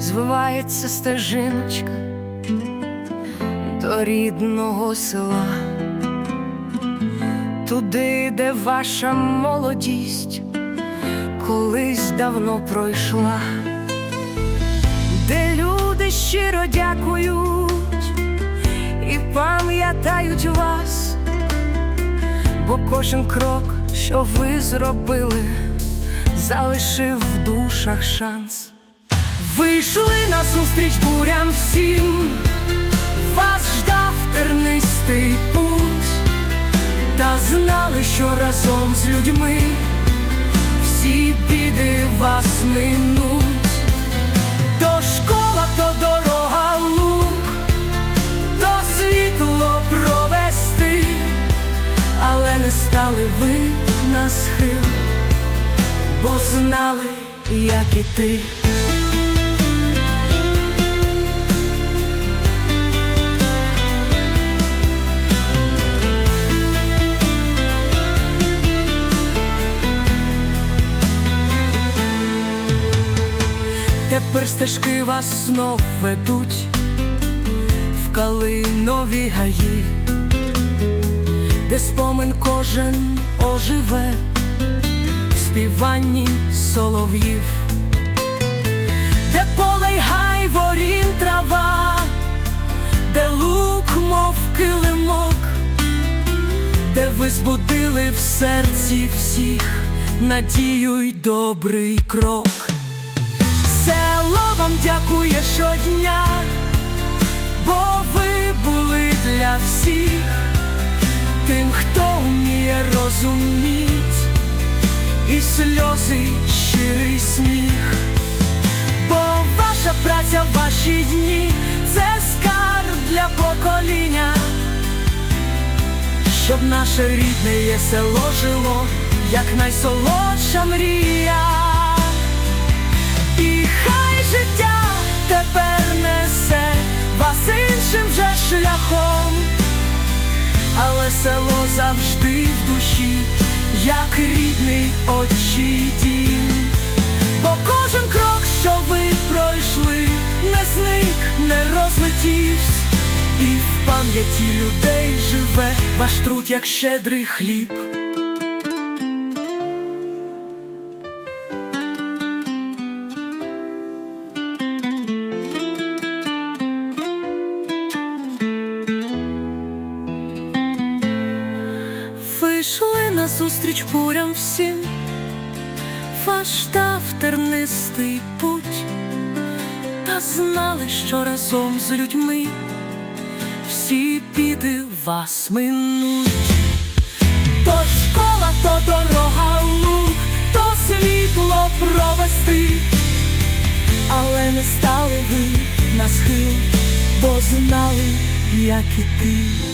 звивається стежиночка до рідного села, туди, де ваша молодість колись давно пройшла, де люди щиро дякують і пам'ятають вас, бо кожен крок, що ви зробили, залишив в душах шанс. Вийшли на зустріч бурям всім, вас ждав тернистий путь, та знали, що разом з людьми всі біди вас минуть. То школа, то дорога лук, то світло провести, але не стали ви на схил, бо знали, як іти. Тепер стежки вас знов ведуть в калинові гаї, де спомин кожен оживе в співанні солов'їв, де поле й гай ворін трава, де лук, мов килимок, де ви збудили в серці всіх надію й добрий крок. Вам дякує щодня, бо ви були для всіх тим, хто вміє розуміть, і сльози, щирий сміх, бо ваша праця, ваші дні це скарб для покоління, щоб наше рідне є село жило, як найсолодша мрія. Але село завжди в душі, як рідний очі дім. Бо кожен крок, що ви пройшли, не зник, не розлетівсь, і в пам'яті людей живе ваш труд, як щедрий хліб. Зустріч бурям всім, ваш дав тернистий путь, та знали, що разом з людьми всі біди вас минуть. То школа, то дорога лук, то світло провести, але не стали ви на схил, бо знали, як іти.